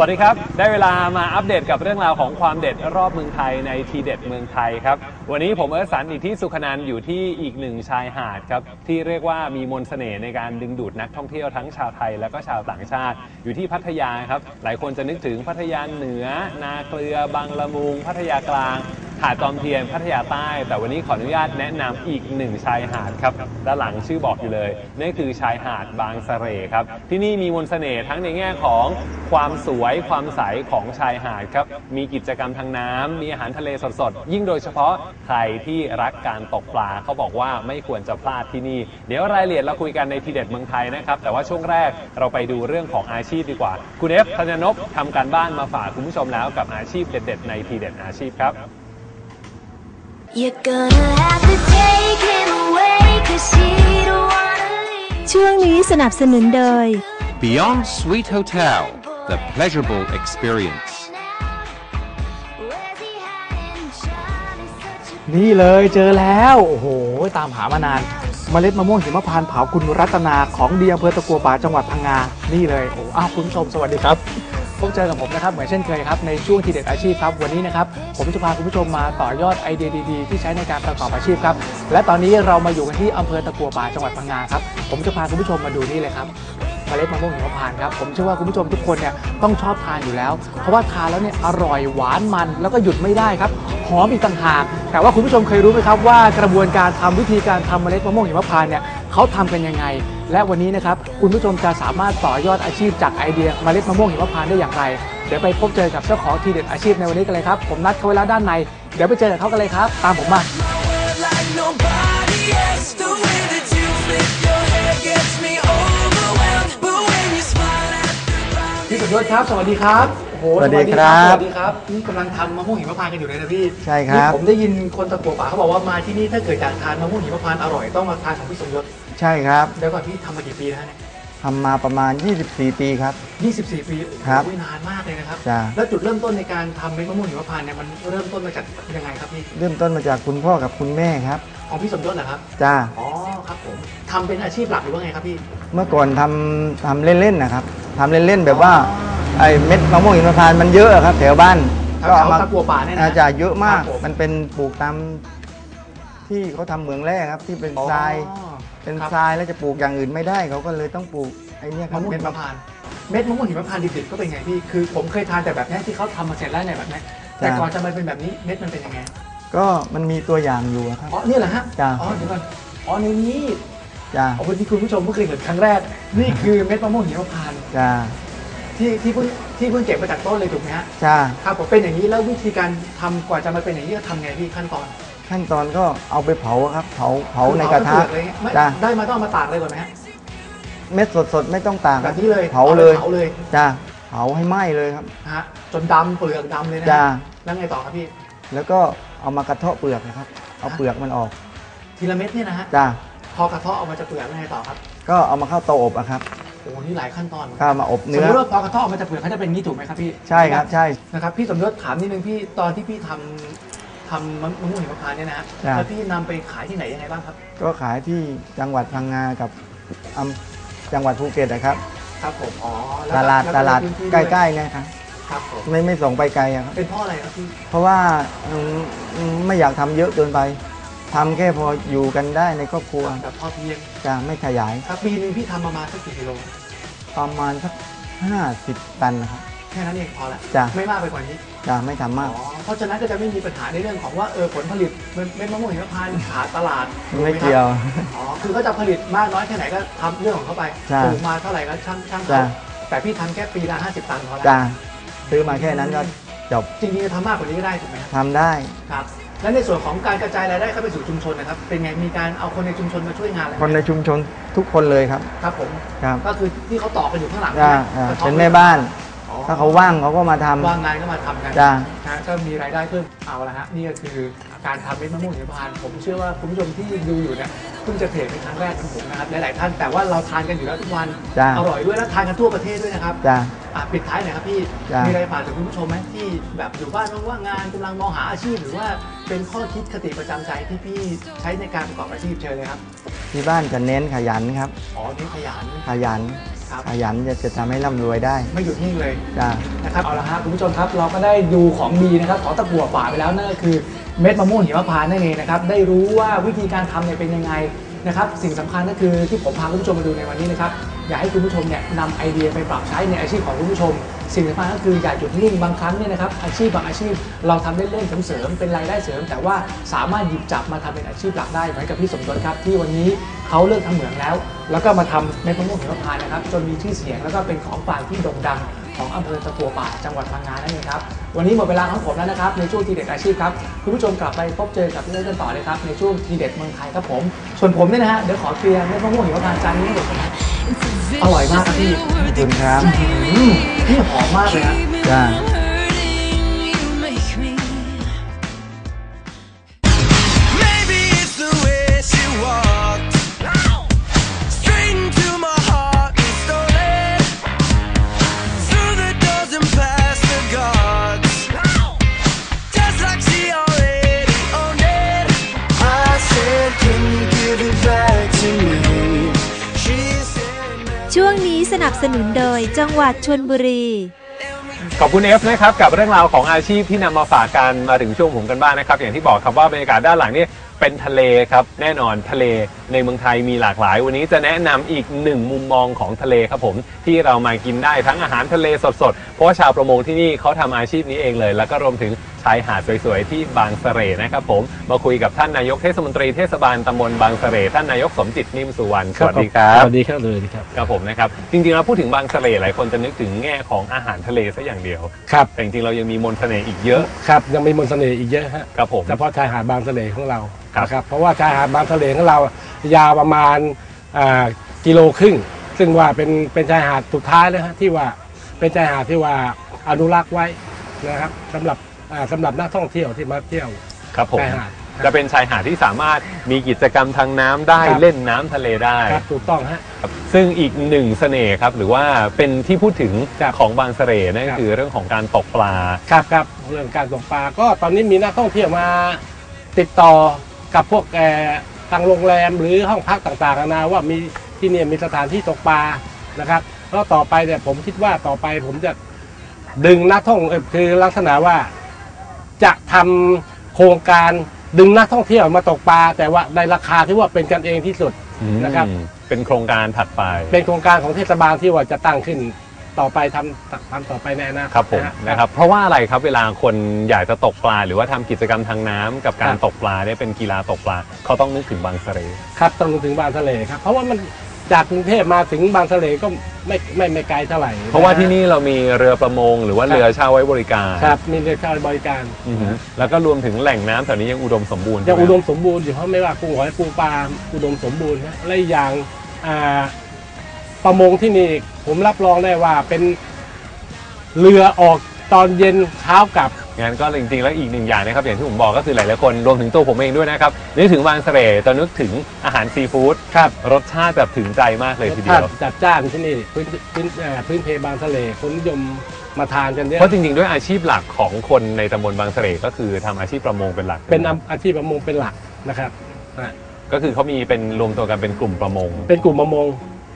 วัสดีครับ ได้เวลามาอัปเดตกับเรื่องราวของความเด็ดรอบเมืองไทยในทีเด็ดเมืองไทยครับ วันนี้ผมเอิร์ธสันอิทธิสุขนันอยู่ที่อีกหนึ่งชายหาดครับ ที่เรียกว่ามีมนสเสน่ห์ในการดึงดูดนักท่องเที่ยวทั้งชาวไทยและก็ชาวต่างชาติ อยู่ที่พัทยาครับ หลายคนจะนึกถึงพัทยาเหนือ นาเกลือบางละมุง พัทยากลาง หาดจอมเทียนพัทยาใต้ แต่วันนี้ขออนุญาตแนะนำอีกหนึ่งชายหาดครับด้านหลังชื่อบอกอยู่เลยนั่นคือชายหาดบางสะเสร่ครับ ที่นี่มีมนต์เสน่ห์ทั้งในแง่ของความสวยความใสของชายหาดครับ มีกิจกรรมทางน้ำมีอาหารทะเลสดๆ ยิ่งโดยเฉพาะใครที่รักการตกปลาเขาบอกว่าไม่ควรจะพลาดที่นี่ เดี๋ยวรายละเอียดเราคุยกันในทีเด็ดเมืองไทยนะครับ แต่ว่าช่วงแรกเราไปดูเรื่องของอาชีพดีกว่า คุณเอฟธัญนพทำการบ้านมาฝากคุณผู้ชมแล้วกับอาชีพเด็ดๆในทีเด็ดอาชีพครับ ช่วงนี้สนับสนุนโดย Beyond Sweet Hotel, the pleasurable experience. Where's he hiding? Sean is such a นี่เลยเจอแล้ว โอ้โห ตามหามานานเมล็ดมะม่วงหิมพานต์เผาคุณรัตนาของดีอำเภอตะกัวป่าจังหวัดพังงา นี่เลย โอ้อ้าวคุณผู้ชมสวัสดีครับ พบเจอกับผมนะครับเหมือนเช่นเคยครับในช่วงทีเด็ดอาชีพครับวันนี้นะครับผมจะพาคุณผู้ชมมาต่อยอดไอเดียดีๆ ที่ใช้ในการประกอบอาชีพครับและตอนนี้เรามาอยู่กันที่อำเภอตะกัวป่าจังหวัดพังงาครับผมจะพาคุณผู้ชมมาดูนี่เลยครับเมล็ดมะม่วงหิมพานต์ครับผมเชื่อว่าคุณผู้ชมทุกคนเนี่ยต้องชอบทานอยู่แล้ว เพราะว่าทานแล้วเนี่ยอร่อยหวานมันแล้วก็หยุดไม่ได้ครับหอมอีกต่างหากแต่ว่าคุณผู้ชมเคยรู้ไหมครับว่ากระบวนการทำวิธีการทำเมล็ดมะม่วงหิมพานต์เนี่ย เขาทำกันยังไง และวันนี้นะครับคุณผู้ชมจะสามารถต่อยอดอาชีพจากไอเดียเมล็ดมะม่วงหิมพานต์ได้อย่างไร เดี๋ยวไปพบเจอกับเจ้าของทีเด็ดอาชีพในวันนี้กันเลยครับผมนัดเขาไว้แล้วด้านใน เดี๋ยวไปเจอกับเขากันเลยครับ ตามผมมา like nobody else. The way that you flip your hair gets me overwhelmed. But when you smile at the ground, พี่สมยศครับ สวัสดีครับโอ้โหสวัสดีครับสวัสดีครับนี่กำลังทำมะม่วงหิมพานต์กันอยู่เลยนะพี่ใช่ครับนี่ผมได้ยินคนตะกัวป่าเขาบอกว่ามาที่นี่ถ้าเกิดอยากทานมะม่วงหิมพานต์อร่อยต้องมาทานของพี่สมยศ ใช่ครับเดี๋ยวก่อนพี่ทำมากี่ปีแล้วเนี่ยทำมาประมาณ 24 ปีครับ 24 ปีครับโอ้ยนานมากเลยนะครับ จ้ะ แล้วจุดเริ่มต้นในการทำเม็ดมะม่วงหิมพานต์เนี่ยมันเริ่มต้นมาจากยังไงครับพี่ เริ่มต้นมาจากคุณพ่อกับคุณแม่ครับ ของพี่สมยศเหรอครับ จ้า อ๋อครับผมทำเป็นอาชีพหลักหรือว่าไงครับพี่ เมื่อก่อนทำทำเล่นๆนะครับทำเล่นๆแบบว่าไอ้เม็ดมะม่วงหิมพานต์มันเยอะครับแถวบ้านแถวๆตะกัวป่าเนี่ยนะอาจะเยอะมาก ครับผมมันเป็นปลูกตามที่เขาทำเหมืองแร่ครับที่เป็นทรายอ๋อ เป็นครับ ทรายแล้วจะปลูกอย่างอื่นไม่ได้เขาก็เลยต้องปลูกไอ้เนี่ยครัมะบม่วงเม็หิดมมะพานต์เม็ดมะม่วงหิมพานต์ดิบๆก็เป็นไงพี่ คือผมเคยทานแต่แบบนี้ที่เขาทำมาเสร็จแล้วเนี่ยแบบนี้แต่ก่อนจะมาเป็นแบบนี้เม็ดมันเป็นยังไงก็มันมีตัวอย่างอยู่อะครับ อ๋อเนี่ยเหรอฮะจ้ะ อ๋อเดี๋ยวก่อนอ๋อในนี้จ้าอ๋อวันนี้คุณผู้ชมเพิ่งเคยเห็นครั้งแรก นี่คือเม็ดมะม่วงหิมพานต์จ้าที่ที่เพิ่งที่เพิ่งเก็บมาจากต้นเลยถูกไหมฮะ จ้าครับผมเป็นอย่างนี้แล้ววิธีการทำกว่าจะมาเป็นอย่างนี้ก็ทำไงพี่ขั้นตอน ขั้นตอนก็เอาไปเผาครับ เผาเผาในกระทะเผาเปลือกเลยไม่จ้าได้มาต้องเอามาตากเลยก่อนไหมฮะเม็ดสดๆ ไม่ต้องตากแบบนี้เลยเผาเลยเผาเลยจ้าเผาให้ไหม้เลยครับฮะจนดำเปลือกดำเลยนะจ้าแล้วไงต่อครับพี่ แล้วก็เอามากระเทาะเปลือกนะครับ เอาเปลือกมันออก ทีละเม็ดเนี่ยนะฮะจ้าพอกระเทาะออกมาจากเปลือกแล้วไงต่อครับ ก็เอามาเข้าเตาอบอะครับโอ้โหนี่หลายขั้นตอนข้ามาอบสมเนื้มอติว่าพอกระเทาะออกมาจากเปลือกเขาจะเป็นอย่างนี้ถูกไหมครับพี่ใช่ครับใช่นะครับพี่สมยศถามนิดนึงพี่ตอนที่พี่ทำ ทำมะม่วงหิมพานต์เนี่ยนะฮะจ้ะ แล้วพี่นำไปขายที่ไหนยังไงบ้างครับ ก็ขายที่จังหวัดพังงากับอำจังหวัดภูเก็ตนะครับ ครับผม อ๋อแวตก็ลาดแวตก็ลาดในพื้นที่ใกด้วยล้ๆเนะครับครับผมไม่ไม่ส่งไปไกลอะครับ เป็นเพ่ออะไรครับพี่ เพราะว่าอืมอืมไม่อยากทำเยอะเกินไปทำแค่พออยู่กันได้ในครอบครัวแบบพอเพียงจะไม่ขยายครับปีหนึงพี่ทำประมาณสักกี่กิโล ประมาณสักห้าสิบตันนะครับ แค่นั้นเองพอละ จ้ะ ไม่มากไปกว่านี้ จะไม่ทำมาก อ๋อเพราะฉะนั้นก็จะไม่มีปัญหาในเรื่องของว่าเออผลผลิตมันเม็ดมะม่วงหิมพานต์ขาดตลาดถูหไม่ครับเกี่ยว อ๋อคือก็จะผลิตมากน้อยแค่ไหนก็ทำเรื่องของเขาไปใช่ปลูกมาเท่าไหร่ก็ช่างช่างจ้ะเขาแต่พี่ทำแค่ปีละ50 ตันพอแล้วจ้าซื้อมาแค่นั้นก็จบจริงๆจะทำมากกว่านี้ก็ได้ถูกไหมครับทำได้ ครับและในส่วนของการกระจายรายได้เข้าไปสู่ชุมชนนะครับเป็นไงมีการเอาคนในชุมชนมาช่วยงานอะไรไหมคนในชุมชนทุกคนเลยครับครับผม ครับก็คือที่เขาต่อกันอยู่ข้างหลังอ่าใช่ไหมอ่ากระท่อเป็นแม่บ้านอ๋อ ถ้าเขาว่างเขาก็มาทำ ว่างงานก็มาทำกันจ้านะก็มีรายได้เพิ่มเอาละฮะนี่ก็คือการทำเม็ดมะม่วงหิมพานต์ผมเชื่อว่าคุณผู้ชมที่ดูอยู่เนี่ยเพิ่งจะเห็นเป็นครั้งแรกของผมนะครับหลายๆท่านแต่ว่าเราทานกันอยู่แล้วทุกวันจ้าอร่อยด้วยแล้วทานกันทั่วประเทศด้วยนะครับจ้าอะปิดท้ายหน่อยครับพี่จ้ะ มีอะไรฝากถึงคุณผู้ชมไหมที่แบบอยู่บ้านว่างๆงานกำลังมองหาอาชีพ หรือว่าเป็นข้อคิดคติประจำใจที่พี่ใช้ในการประกอบอาชีพเชิญเลยครับที่บ้านจะเน้นขยันครับ อ๋อนี่ขยันขยัน ครับ ขยันจะจะทำให้ร่ำรวยได้ไม่หยุดนิ่งเลยจ้า นะครับเอาละครับคุณผู้ชมครับเราก็ได้ดูของดีนะครับของตะกั่วป่าไปแล้วนั่นก็คือเม็ดมะม่วงหิมพานต์นั่นเองนะครับได้รู้ว่าวิธีการทำเนี่ยเป็นยังไงนะครับสิ่งสำคัญก็คือที่ผมพาคุณผู้ชมมาดูในวันนี้นะครับอยากให้คุณผู้ชมเนี่ยนำไอเดียไปปรับใช้ในอาชีพของคุณผู้ชม สิ่งสำคัญก็คืออย่าหยุดนิ่งบางครั้งเนี่ยนะครับอาชีพบางอาชีพเราทำเล่นๆเสริมๆเป็นรายได้เสริม แต่ว่าสามารถหยิบจับมาทำเป็นอาชีพหลักได้เหมือนกับพี่สมยศครับที่วันนี้เขาเลิกทำเหมืองแล้ว แล้วก็มาทำเม็ดมะม่วงหิมพานต์นะครับจนมีชื่อเสียงแล้วก็เป็นของฝากที่โด่งดังของอำเภอตะกัวป่าจังหวัดพังงานั่นเองครับ วันนี้หมดเวลาของผมแล้วนะครับ ในช่วงทีเด็ดอาชีพครับ คุณผู้ชมกลับไปพบเจอกับพี่เล่กันต่อเลยครับ ในช่วงทีเด็ดเมืองไทยครับผม ส่วนผมเนี่ยนะฮะ เดี๋ยวขอเคลียร์เม็ดมะม่วงหิมพานต์จานนี้ให้หมดก่อน อร่อยมากครับพี่ขอบคุณครับ อืมพี่หอมมากเลยนะจ้า สนุนโดยจังหวัดชนบุรี ขอบคุณเอฟนะครับกับเรื่องราวของอาชีพที่นำมาฝากกันมาถึงช่วงผมกันบ้างนะครับ อย่างที่บอกครับว่าบรรยากาศด้านหลังนี่เป็นทะเลครับแน่นอนทะเลในเมืองไทยมีหลากหลาย วันนี้จะแนะนำอีกหนึ่งมุมมองของทะเลครับผมที่เรามากินได้ทั้งอาหารทะเลสดๆเพราะว่าชาวประมงที่นี่เขาทำอาชีพนี้เองเลย แล้วก็รวมถึงชายหาดสวยๆที่บางเสร่นะครับผมมาคุยกับท่านนายกเทศมนตรีเทศบาลตำบลบางเสร่ท่านนายกสมจิตนิ่มสุวรรณสวัสดีครับสวัสดีครับเลยครับครับผมนะครับจริงๆแล้วพูดถึงบางเสร่หลายคนจะนึกถึงแง่ของอาหารทะเลซะอย่างเดียวครับแต่จริงๆเรายังมีมนต์เสน่ห์อีกเยอะครับยังมีมนต์เสน่ห์อีกเยอะฮะครับผมเฉพาะชายหาดบางทะเลของเราครับนะครับเพราะว่าชายหาดบางทะเลของเรายาวประมาณอ่ากิโลครึ่งซึ่งว่าเป็นเป็นชายหาดสุดท้ายเลยฮะที่ว่าเป็นชายหาดที่ว่าอนุรักษ์ไว้นะครับสำหรับ อ่าสำหรับนักท่องเที่ยวที่มาเที่ยว ครับผมชายหาดจะเป็นชายหาดที่สามารถมีกิจกรรมทางน้ำได้ครับ เล่นน้ำทะเลได้ ครับถูกต้องฮะ ครับซึ่งอีกหนึ่งเสน่ห์ครับ หรือว่าเป็นที่พูดถึงครับของบางเสร่นั่นครับ คือเรื่องของการตกปลา ครับครับเรื่องการตกปลาก็ตอนนี้มีนักท่องเที่ยวมาติดต่อกับพวกแออทางโรงแรมหรือห้องพักต่างๆนานาว่ามีที่เนี่ยมีสถานที่ตกปลานะครับแล้วต่อไปเนี่ยผมคิดว่าต่อไปผมจะดึงนักท่องเอ่อคือลักษณะว่า จะทำโครงการดึงนักท่องเที่ยวมาตกปลา แต่ว่าในราคาที่ว่าเป็นกันเองที่สุดนะครับอืมเป็นโครงการถัดไป เป็นโครงการของเทศบาลที่ว่าจะตั้งขึ้นต่อไปทำทำต่อไปในอนาคตครับผมนะฮะนะครับเพราะว่าอะไรครับเวลาคนอยากจะตกปลา หรือว่าทำกิจกรรมทางน้ำกับการครับตกปลาเนี่ยเป็นกีฬาตกปลาเขาต้องนึกถึงบางเสร่ครับต้องถึงบางทะเลครับเพราะว่ามัน จากกรุงเทพมาถึงบางทะเลก็ไม่ไม่ไม่ไกลเท่าไหร่เพราะว่าที่นี่เรามีเรือประมงหรือว่าเรือเช่าไว้บริการครับมีเรือเข้าบริการอือฮึแล้วก็รวมถึงแหล่งน้ำแถวนี้ยังอุดมสมบูรณ์ยังใช่ไหอุดมสมบูรณ์อยู่เพราะไม่ว่ากุ้งหอยปูปลาอุดมสมบูรณ์นะและอีกอย่างอ่าประมงที่นี่ผมรับรองได้ว่าเป็นเรือออก ตอนเย็นเช้ากลับ งั้นก็จริงๆ แล้วอีกหนึ่งอย่างนะครับอย่างที่ผมบอกก็คือหลายๆคนรวมถึงตัวผมเองด้วยนะครับนึกถึงบางเสร่จะนึกถึงอาหารซีฟู้ดครับรสชาติแบบถึงใจมากเลยทีเดียว จัดจ้านที่นี่พื้นพื้นเอ่อพื้นเพบางทะเลคนนิยมมาทานกันเยอะเพราะจริงๆ ด้วยอาชีพหลักของคนในตำบลบางเสร่ก็คือทำอาชีพประมงเป็นหลักเป็นอาชีพประมงเป็นหลักนะครับนะก็คือเขามีเป็นรวมตัวกันเป็นกลุ่มประมง เป็นกลุ่มประมง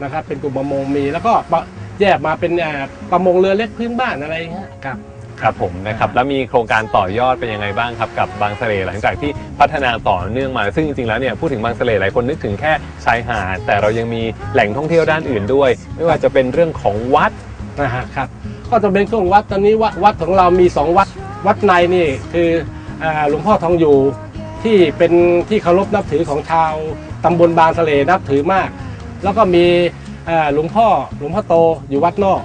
นะครับ เป็นกลุ่มประมงมี แล้วก็ปะแยกมาเป็นเอ่อประมงเรือเล็กพื้นบ้านอะไรอย่างเงี้ยครับ ครับผมนะครับแล้วมีโครงการต่อยอดเป็นยังไงบ้างครับกับบางเสร่หลังจากที่พัฒนาต่อเนื่องมาซึ่งจริงๆแล้วเนี่ยพูดถึงบางเสร่หลายคนนึกถึงแค่ชายหาดแต่เรายังมีแหล่งท่องเที่ยวด้านอื่นด้วย ไม่ว่าจะเป็นเรื่องของวัด นะฮะครับก็จะเป็นช่วงวัดตอนนี้วัดวัดของเรามีสองวัดวัดในนี่คืออ่าหลวงพ่อทองอยู่ที่เป็นที่เคารพนับถือของชาวตำบลบางทะเลนับถือมาก แล้วก็มีอ่าหลวงพ่อหลวงพ่อโตอยู่วัดนอก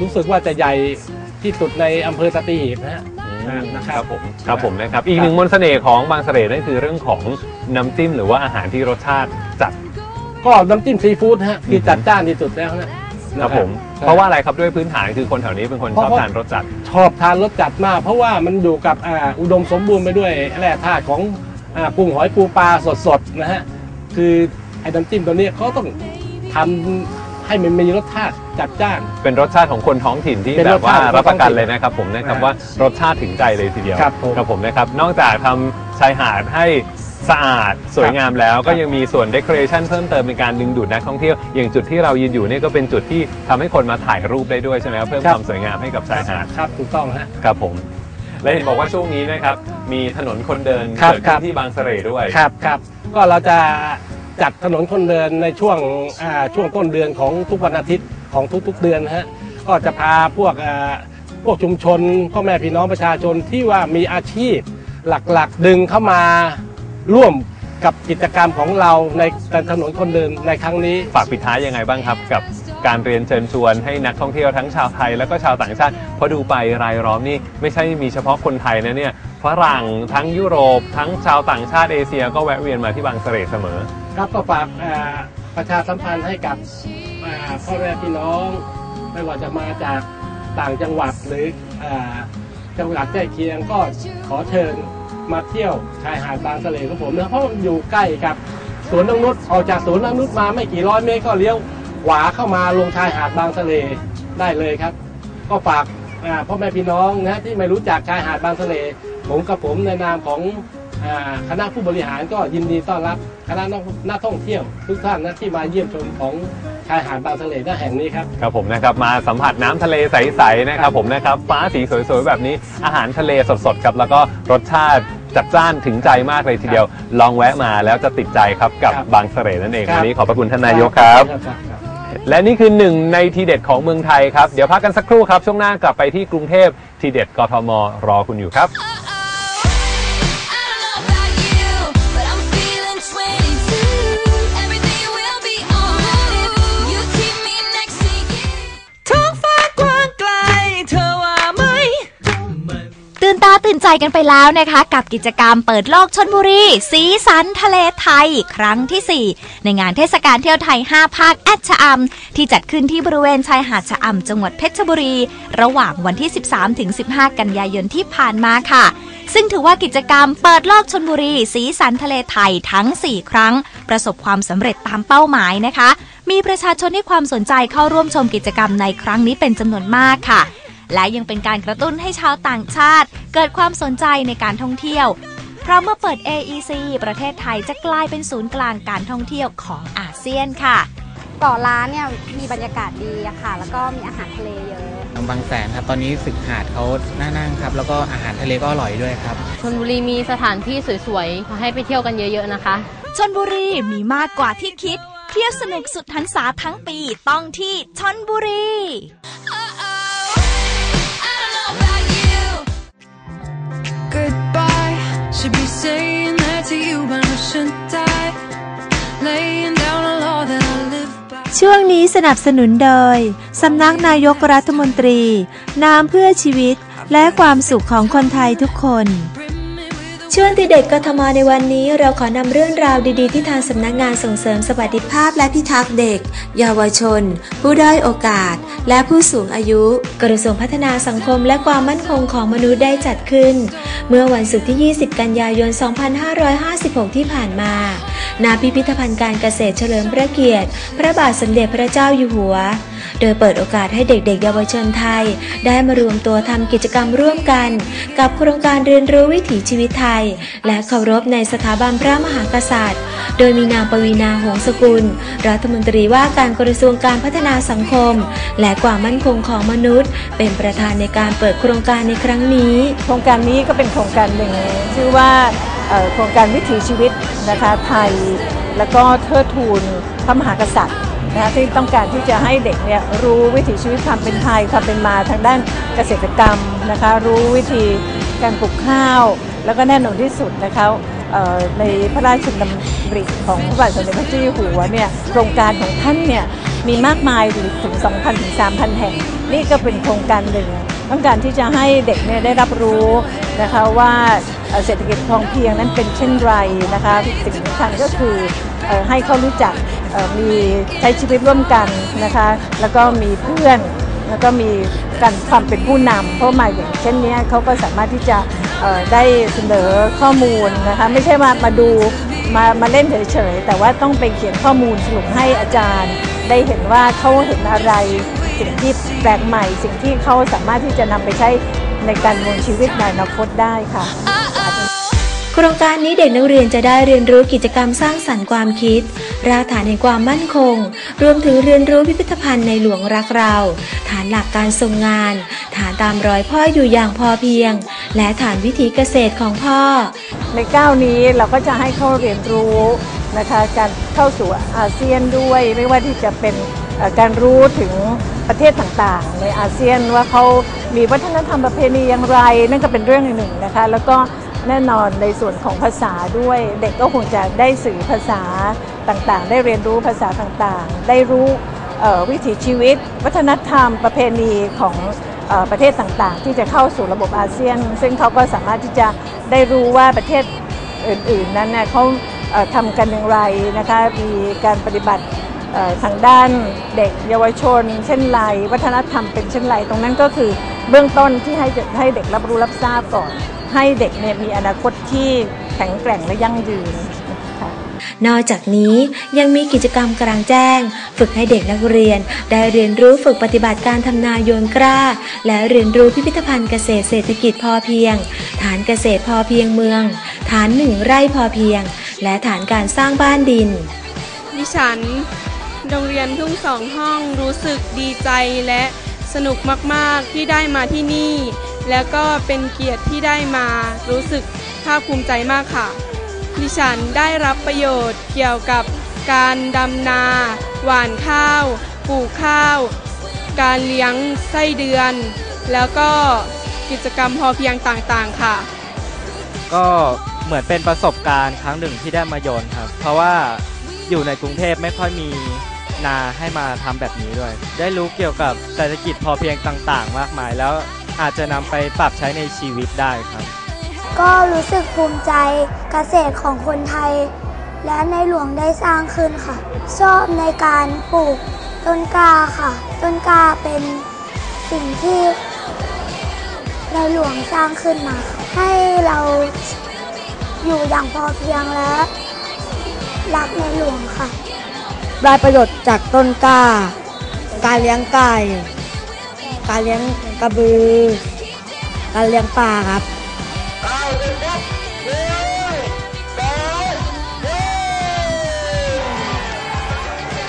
รู้สึกว่าจะใหญ่ที่สุดในอำเภอสตีหีบนะฮะอ่านะครับผมครับผมนะครับอีกหนึ่งมนต์เสน่ห์ของบางเสร่นั่นคือเรื่องของน้ำจิ้มหรือว่าอาหารที่รสชาติจัดก็น้ำจิ้มซีฟู้ดฮะคือจัดจ้านที่สุดแล้วนะครับผมใช่เพราะว่าอะไรครับด้วยพื้นฐานคือคนแถวนี้เป็นคนชอบทานรสจัด ชอบทานรสจัดมาก เพราะว่ามันอยู่กับอ่าอุดมสมบูรณ์ไปด้วยแร่ธาตุของอ่ากุ้งหอยปูปลาสดๆนะฮะคือ ไอ้น้ำจิ้มตัวนี้เขาต้องทำให้มันมีรสชาติจัดจ้าน เป็นรสชาติของคนท้องถิ่นที่เป็นแบรบสว่าชาติของรับประกันท้องถิ่นเลยนะครับผมนะครับอ่าว่ารสชาติถึงใจเลยทีเดียวครับผมครับผมนะครับ นอกจากทำชายหาดให้สะอาดสวยงามแล้วก็ยังมีส่วนเด o อเรชันเพิ่มเติมเป็นการดึงดูดนักท่องเที่ยว อย่างจุดที่เรายืนอยู่นี่ก็เป็นจุดที่ทำให้คนมาถ่ายรูปได้ด้วยใช่ไหมครับเพิ่มความสวยงามให้กับชายหาด ครับถูกต้องฮะ ครับผม และเห็นบอกว่าช่วงนี้นะครับ มีถนนคนเดินครับเกิดครัขึ้บ นที่บางเสร่ด้วย ครับครับก็เราจะ จัดถนนคนเดินในช่วงช่วงต้นเดือนของทุกวันอาทิตย์ของทุกๆเดือนฮะก็จะพาพวกพวกชุมชนพ่อแม่พี่น้องประชาชนที่ว่ามีอาชีพหลักๆดึงเข้ามาร่วมกับกิจกรรมของเราในถนนคนเดินในครั้งนี้ ฝากปิดท้ายยังไงบ้างครับกับ การเรียนเชิญชวนให้นักท่องเที่ยวทั้งชาวไทยแล้วก็ชาวต่างชาติเพราะดูไปรายล้อมนี่ไม่ใช่มีเฉพาะคนไทยนะเนี่ยฝรั่งทั้งยุโรป ทั้งชาวต่างชาติเอเชีย ก็แวะเวียนมาที่บางเสร่เสมอ ครับก็ฝากอ่าประชาสัมพันธ์ให้กับอ่าพ่อแม่พี่น้อง ไม่ว่าจะมาจากต่างจังหวัดหรืออจังหวัดใกล้เคียงก็ขอเชิญมาเที่ยวชายหาดบางเสลของผมนะเพราะมันอยู่ใกล้กับสวนนงนุษออกจากสวนนงนุษมาไม่กี่ร้อยเมตรก็เลี้ยว ขวาเข้ามาลงชายหาดบางเสลได้เลยครับ ก็ฝากอ่าพ่อแม่พี่น้องนะที่ไม่รู้จักชายหาดบางเสลผมกับผมในนามของอ่าคณะผู้บริหารก็ยินดีต้อนรับคณะนักท่องเที่ยวทุกท่านนะที่มาเยี่ยมชมของชายหาดบางเสลแห่งนี้ครับครับผมนะครับมาสัมผัสน้ำทะเลใสๆนะครับผมนะครับฟ้าสีสวยๆแบบนี้อาหารทะเลสดๆครับแล้วก็รสชาติจัดจ้านถึงใจมากเลยทีเดียว ลองแวะมาแล้วจะติดใจครับกับบางเสร่นั่นเองครับวันนี้ขอบพระคุณท่านนายกครับครับ และนี่คือหนึ่งในทีเด็ดของเมืองไทยครับ เดี๋ยวพักกันสักครู่ครับ ช่วงหน้ากลับไปที่กรุงเทพทีเด็ดกทมรอคุณอยู่ครับ ใจกันไปแล้วนะคะ กับกิจกรรมเปิดโลกชนบุรี สีสันทะเลไทย ครั้งที่ 4 ในงานเทศกาลเที่ยวไทย 5 ภาคแอดชะอำที่จัดขึ้นที่บริเวณชายหาดชะอำจังหวัดเพชรบุรี ระหว่างวันที่ 13ถึง15 กันยายนที่ผ่านมาค่ะ ซึ่งถือว่ากิจกรรมเปิดโลกชนบุรี สีสันทะเลไทยทั้ง 4 ครั้ง ประสบความสำเร็จตามเป้าหมายนะคะ มีประชาชนให้ความสนใจเข้าร่วมชมกิจกรรมในครั้งนี้เป็นจำนวนมากค่ะและยังเป็นการกระตุ้นให้ชาวต่างชาติ เกิดความสนใจในการท่องเที่ยว เพราะเมื่อเปิด AEC ประเทศไทยจะกลายเป็นศูนย์กลางการท่องเที่ยวของอาเซียนค่ะเกาะล้านเนี่ยมีบรรยากาศดีอะค่ะ แล้วก็มีอาหารทะเลเยอะบางแสนครับ ตอนนี้สึกหาดเขาน่านั่งครับ แล้วก็อาหารทะเลก็อร่อยด้วยครับชนบุรีมีสถานที่สวยๆขอให้ไปเที่ยวกันเยอะๆนะคะชนบุรีมีมากกว่าที่คิด เที่ยวสนุกสุดหันษาทั้งปีต้องที่ชนบุรี saying that to you, but I shouldn't I? Laying down a law that I live by. ช่วงนี้สนับสนุนโดย สำนักนายกรัฐมนตรี น้ำเพื่อชีวิตและความสุขของคนไทยทุกคน ช่วงที่เด็กกทมในวันนี้เราขอนำเรื่องราวดีๆ ที่ทางสำนักงานส่งเสริมสวัสดิภาพและพิทักษ์เด็ก เยาวชน ผู้ด้อยโอกาส และผู้สูงอายุ กระทรวงพัฒนาสังคมและความมั่นคงของมนุษย์ได้จัดขึ้น เมื่อวันศุกร์ที่ 20 กันยายน 2556 ที่ผ่านมาณพิพิธภัณฑ์การเกษตรเฉลิมพระเกียรติ พระบาทสมเด็จพระเจ้าอยู่หัว โดยเปิดโอกาสให้เด็กๆ เยาวชนไทย ได้มารวมตัวทำกิจกรรมร่วมกัน กับโครงการเรียนรู้วิถีชีวิตไทย และเคารพในสถาบันพระมหากษัตริย์ โดยมีนางปวีนาหงสกุล รัฐมนตรีว่าการกระทรวงการพัฒนาสังคม และความมั่นคงของมนุษย์ เป็นประธานในการเปิดโครงการในครั้งนี้ โครงการนี้ก็เป็นโครงการหนึ่งชื่อว่าโครงการวิถีชีวิตนะคะไทย แล้วก็เทิดทูนพระมหากษัตริย์ นะคะที่ต้องการที่จะให้เด็กเนี่ยรู้วิถีชีวิตความเป็นไทยความเป็นมาทางด้านเกษตรกรรมนะคะ รู้วิธีการปลูกข้าว แล้วก็แน่นอนที่สุดนะคะในพระราชดำริของพระบาทสมเด็จพระเจ้าอยู่หัวเนี่ยโครงการของท่านเนี่ยมีมากมายถึง2,000ถึง3,000 แห่ง นี่ก็เป็นโครงการหนึ่ง ต้องการที่จะให้เด็กเนี่ยได้รับรู้นะคะว่าเศรษฐกิจพองเพียงนั้นเป็นเช่นไรนะคะสิ่งสำคัญก็คือให้เขารู้จัก มีใช้ชีวิตร่วมกันนะคะ แล้วก็มีเพื่อน แล้วก็มีการความเป็นผู้นำเพราะมาอย่างเช่นนี้เขาก็สามารถที่จะได้เสนอข้อมูลนะคะไม่ใช่มามาดูมามาเล่นเฉยๆแต่ว่าต้องไปเขียนข้อมูลสรุปให้อาจารย์ ได้เห็นว่าเขาเห็นอะไรสิ่งที่แปลกใหม่ สิ่งที่เขาสามารถที่จะนำไปใช้ในการดำเนินชีวิตในอนาคตได้ค่ะ โครงการนี้เด็กนักเรียนจะได้เรียนรู้กิจกรรมสร้างสรรค์ความคิด รากฐานแห่งความมั่นคง รวมถึงเรียนรู้พิพิธภัณฑ์ในหลวงรักเรา ฐานหลักการทรงงาน ฐานตามรอยพ่ออยู่อย่างพอเพียง และฐานวิถีเกษตรของพ่อ ในก้าวนี้เราก็จะให้เขาเรียนรู้นะคะการเข้าสู่อาเซียนด้วยไม่ว่าที่จะเป็นการรู้ถึงประเทศต่างๆ ในอาเซียนว่าเขามีวัฒนธรรมประเพณีอย่างไร นั่นก็เป็นเรื่องหนึ่งนะคะ แล้วก็ แน่นอนในส่วนของภาษาด้วย เด็กก็คงจะได้สื่อภาษาต่างๆ ได้เรียนรู้ภาษาต่างๆ ได้รู้วิถีชีวิต วัฒนธรรม ประเพณีของอประเทศต่างๆ ที่จะเข้าสู่ระบบอาเซียน ซึ่งเขาก็สามารถที่จะได้รู้ว่าประเทศอื่น ๆ นั้นเนี่ยเขาเอ่อทำกันอย่างไรนะคะมีการปฏิบัติทางด้านเด็กเยาวชน เช่นไรวัฒนธรรมเป็นเช่นไรตรงนั้นก็คือเบื้องต้นที่ให้ให้เด็กรับรู้รับทราบก่อน ให้เด็กเนี่ยมีอนาคตที่แข็งแกร่งและยั่งยืนค่ะนอกจากนี้ยังมีกิจกรรมกลางแจ้ง ฝึกให้เด็กนักเรียน ได้เรียนรู้ฝึกปฏิบัติการทำนาโยนกล้า และเรียนรู้พิพิธภัณฑ์เกษตรเศรษฐกิจพอเพียง ฐานเกษตรพอเพียงเมือง ฐานหนึ่งไร่พอเพียง และฐานการสร้างบ้านดิน ดิฉัน โรงเรียนทุ่งสองห้องรู้สึกดีใจและสนุกมาก ๆ ที่ได้มาที่นี่ แล้วก็เป็นเกียรติที่ได้มารู้สึกภาคภูมิใจมากค่ะ ดิฉันได้รับประโยชน์เกี่ยวกับการดำนา หว่านข้าว ปลูกข้าว การเลี้ยงไส้เดือน แล้วก็กิจกรรมพอเพียงต่างๆค่ะ ก็เหมือนเป็นประสบการณ์ครั้งหนึ่งที่ได้มาโยนครับ เพราะว่าอยู่ในกรุงเทพไม่ค่อยมีนาให้มาทำแบบนี้ด้วย ได้รู้เกี่ยวกับเศรษฐกิจพอเพียงต่างๆ มากมายแล้ว อาจจะนำไปปรับใช้ในชีวิตได้ครับ ก็รู้สึกภูมิใจเกษตรของคนไทย และในหลวงได้สร้างขึ้นค่ะ ชอบในการปลูกต้นกล้าค่ะ ต้นกล้าเป็นสิ่งที่ในหลวงสร้างขึ้นมาค่ะให้เราอยู่อย่างพอเพียงและ รักในหลวงค่ะ ได้ประโยชน์จากต้นกล้า การเลี้ยงไก่ การเลี้ยง กระบือการเลี้ยงปลาครับ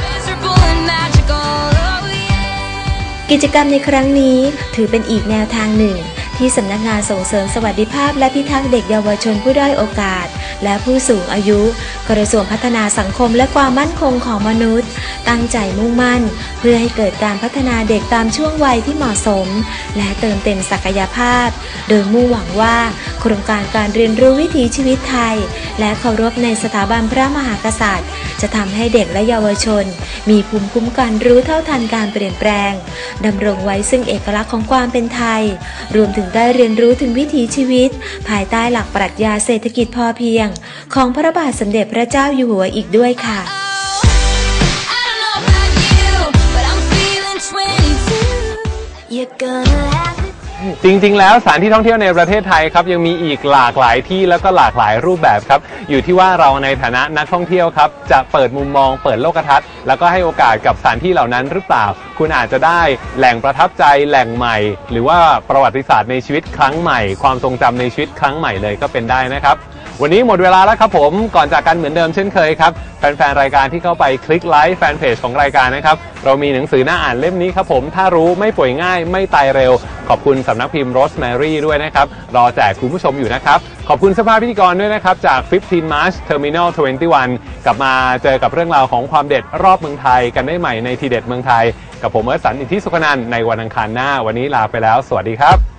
Miserable and magical, oh yeah. กิจกรรมในครั้งนี้ถือเป็นอีกแนวทางหนึ่ง ที่สำนักงานส่งเสริมสวัสดิภาพและพิทักษ์เด็กเยาวชนผู้ด้อยโอกาส และผู้สูงอายุ กระทรวงพัฒนาสังคมและความมั่นคงของมนุษย์ ตั้งใจมุ่งมั่น เพื่อให้เกิดการพัฒนาเด็กตามช่วงวัยที่เหมาะสม และเติมเต็มศักยภาพ โดยมุ่งหวังว่า โครงการการเรียนรู้วิถีชีวิตไทย และเคารพในสถาบันพระมหากษัตริย์ จะทำให้เด็กและเยาวชน มีภูมิคุ้มกันรู้เท่าทันการเปลี่ยนแปลงดำรงไว้ซึ่งเอกลักษณ์ของความเป็นไทย รวมถึงได้เรียนรู้ถึงวิถีชีวิต ภายใต้หลักปรัชญาเศรษฐกิจพอเพียงของพระบาทสมเด็จพระเจ้าอยู่หัวอีกด้วยค่ะจริงๆ แล้วสถานที่ท่องเที่ยวในประเทศไทยครับยังมีอีกหลากหลายที่แล้วก็หลากหลายรูปแบบครับ อยู่ที่ว่าเราในฐานะนักท่องเที่ยวครับ จะเปิดมุมมองเปิดโลกทัศน์ แล้วก็ให้โอกาสกับสถานที่เหล่านั้นหรือเปล่า คุณอาจจะได้แหล่งประทับใจแหล่งใหม่ หรือว่าประวัติศาสตร์ในชีวิตครั้งใหม่ ความทรงจำในชีวิตครั้งใหม่เลยก็เป็นได้นะครับ วันนี้หมดเวลาแล้วครับผมก่อนจากกันเหมือนเดิมเช่นเคยครับแฟนๆรายการที่เข้าไปคลิกไลค์แฟนเพจของรายการนะครับเรามีหนังสือหน้าอ่านเล่มนี้ครับผมถ้ารู้ไม่ป่วยง่าย ไม่ตายเร็ว ขอบคุณสำนักพิมพ์ Rosemary ด้วยนะครับรอแจกคุณผู้ชมอยู่นะครับขอบคุณสภาพพิธีกรด้วยนะครับจาก 15 March Terminal 21 กลับมาเจอกับเรื่องราวของความเด็ดรอบเมืองไทยกันได้ใหม่ในทีเด็ดเมืองไทย กับผมเอิร์ธสันอิทธิสุขนันท์ในวันอังคารหน้า วันนี้ลาไปแล้ว สวัสดีครับ